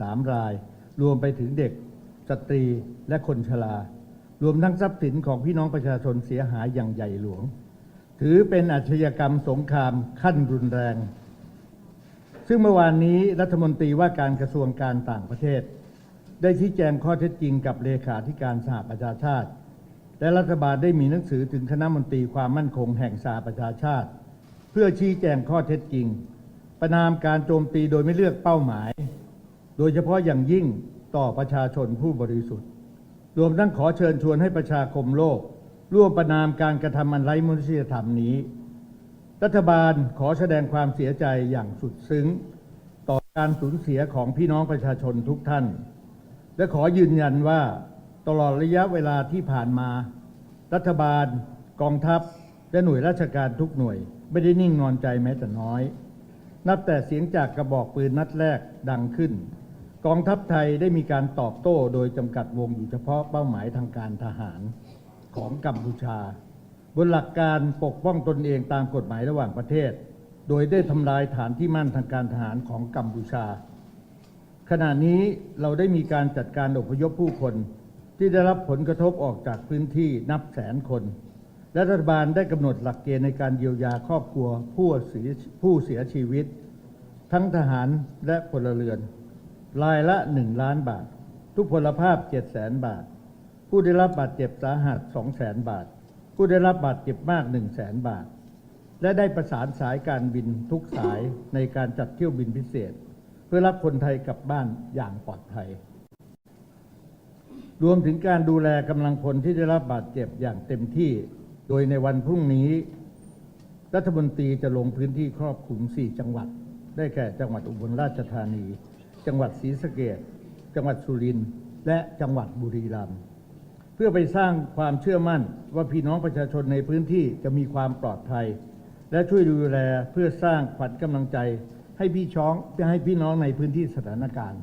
13 ราย รวมไปถึงเด็กสตรีและคนชรา รวมทั้งทรัพย์สินของพี่น้องประชาชนเสียหายอย่างใหญ่หลวง ถือเป็นอาชญากรรมสงครามขั้นรุนแรง ซึ่งเมื่อวานนี้รัฐมนตรีว่าการกระทรวงการต่างประเทศ ได้ชี้แจงข้อเท็จจริงกับเลขาธิการสหประชาชาติ และรัฐบาลได้มีหนังสือถึงคณะมนตรีความมั่นคงแห่งสหประชาชาติ เพื่อชี้แจงข้อเท็จจริง ประนามการโจมตีโดยไม่เลือกเป้าหมาย โดยเฉพาะอย่างยิ่งต่อประชาชนผู้บริสุทธิ์ รวมทั้งขอเชิญชวนให้ประชาคมโลก ร่วมประนามการกระทำอันไร้มนุษยธรรมนี้ รัฐบาลขอแสดงความเสียใจอย่างสุดซึ้ง ต่อการสูญเสียของพี่น้องประชาชนทุกท่าน และขอยืนยันว่าตลอดระยะเวลาที่ผ่านมา รัฐบาล กองทัพ และหน่วยราชการทุกหน่วย ไม่ได้นิ่งนอนใจแม้แต่น้อย นับแต่เสียงจากกระบอกปืนนัดแรกดังขึ้น กองทัพไทยได้มีการตอบโต้โดยจำกัดวงอยู่เฉพาะเป้าหมายทางการทหารของกัมพูชา บนหลักการปกป้องตนเองตามกฎหมายระหว่างประเทศ โดยได้ทำลายฐานที่มั่นทางการทหารของกัมพูชา ขณะนี้เราได้มีการจัดการอพยพผู้คน ที่ได้รับผลกระทบออกจากพื้นที่นับแสนคน และรัฐบาลได้กำหนดหลักเกณฑ์ในการเยียวยาครอบครัวผู้เสียผู้เสียชีวิต ทั้งทหารและพลเรือน รายละ 1 ล้านบาท ทุกพลภาพ 7 0 0แสนบาท ผู้ได้รับบาดเจ็บสาหัส 2 0 0แสนบาท ผู้ได้รับบาดเจ็บมาก1 0 0 0 0แสนบาท และได้ประสานสายการบินทุกสายในการจัดเที่ยวบินพิเศษ เพื่อรับคนไทยกลับบ้านอย่างปลอดภัย รวมถึงการดูแลกำลังพลที่ได้รับบาดเจ็บอย่างเต็มที่ โดยในวันพรุ่งนี้ รัฐมนตรีจะลงพื้นที่ครอบคลุม 4 จังหวัด ได้แก่จังหวัดอุบลราชธานี จังหวัดศรีสะเกษจังหวัดสุรินทร์และจังหวัดบุรีรัมย์เพื่อไปสร้างความเชื่อมั่นว่าพี่น้องประชาชนในพื้นที่จะมีความปลอดภัย และช่วยดูแลเพื่อสร้างขวัญกำลังใจ ให้พี่ช้องให้พี่น้องในพื้นที่สถานการณ์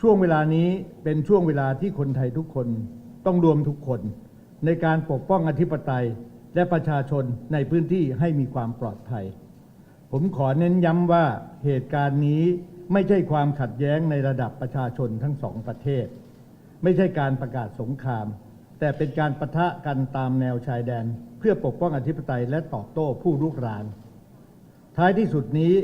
ช่วงเวลานี้เป็นช่วงเวลาที่คนไทยทุกคนต้องรวมทุกคนในการปกป้องอธิปไตยและประชาชนในพื้นที่ให้มีความปลอดภัย ผมขอเน้นย้ำว่าเหตุการณ์นี้ไม่ใช่ความขัดแย้งในระดับประชาชนทั้งสองประเทศ ไม่ใช่การประกาศสงคราม แต่เป็นการประทะกันตามแนวชายแดน เพื่อปกป้องอธิปไตยและตอบโต้ผู้รุกราน ท้ายที่สุดนี้